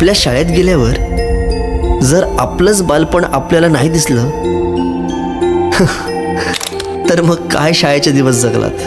आपल्या शाळेत गेल्यावर जर आपलंच बालपण आपल्याला नाही दिसलं तर मग काय शाळेचे दिवस जगलात?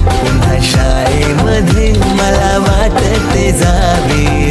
पुन्हा शाळेमध्ये मला वाटते जावे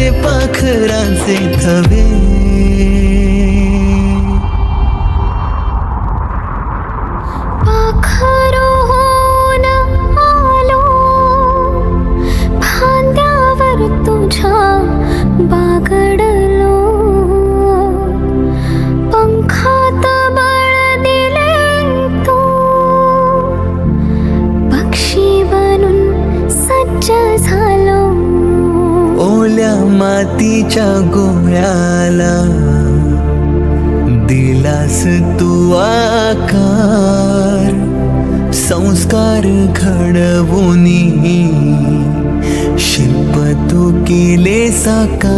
पाखरांचे थवे. मातीच्या गोळ्याला दिलास तू आकार. संस्कार घडवूनी शिल्प तू केले साकार.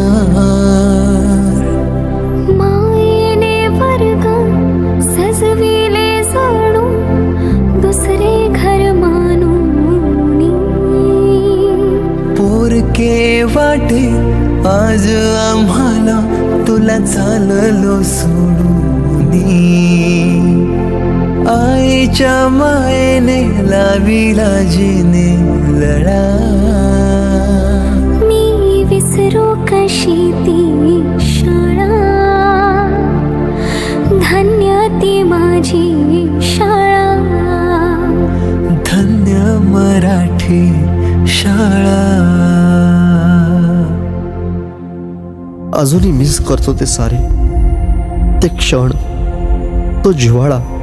मायेने वर्ग सजविले जणू दुसरे घर मानून पोरके वाटे आज आम्हाला तुला चाललो सोडून आईच्या मायेने लाविला जिने लढा. मी विसरू कशी ती शाळा? धन्य ती माझी शाळा. धन्य मराठी शाळा. अजूनही मिस करतो ते सारे. ते क्षण तो जिव्हाळा